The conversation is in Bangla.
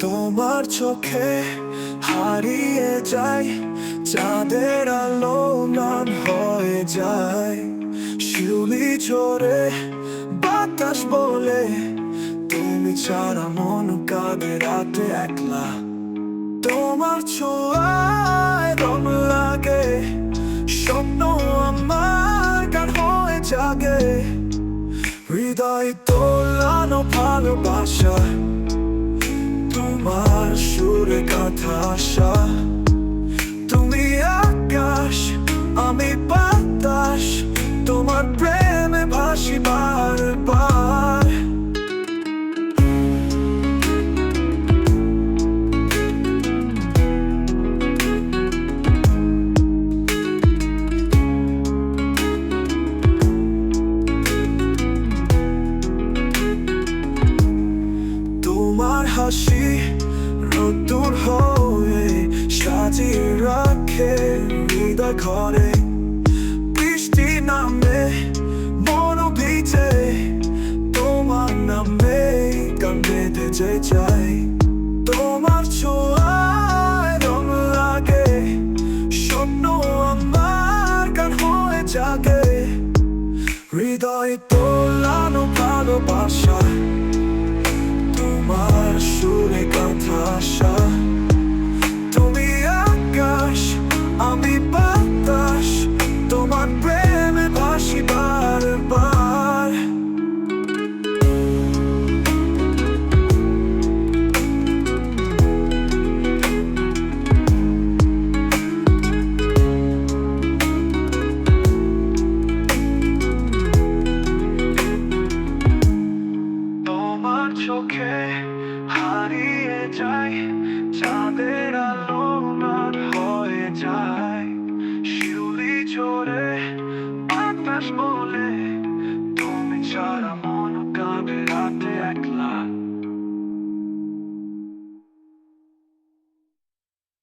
তোমার চোখে হারিয়ে যাই চাঁদের আলো ম্লান হয়ে যায়। শিউলি ঝরে বাতাস বলে, তুমি ছাড়া মন কাঁদে রাতে একলা। তোমার ছোঁয়ায় রং লাগে, স্বপ্ন আমার গান হয়ে জাগে। হৃদয় তোলানো ভালোবাসা আশা তুমি আকাশ আমি বাতাস। তোমার প্রেমে ভাসি বারবার তোমার হাসি নতুন হৃদয় ঘরে, বৃষ্টি নামে, মন ভিজে, তোমার নামে বেঁধে যে যায় তোমার ছোঁয়ায় রং লাগে স্বপ্ন আমার গান হয়ে জাগে। হৃদয় তোলানো ভালোবাসা যাই চাঁদের হয়ে যায়। বলে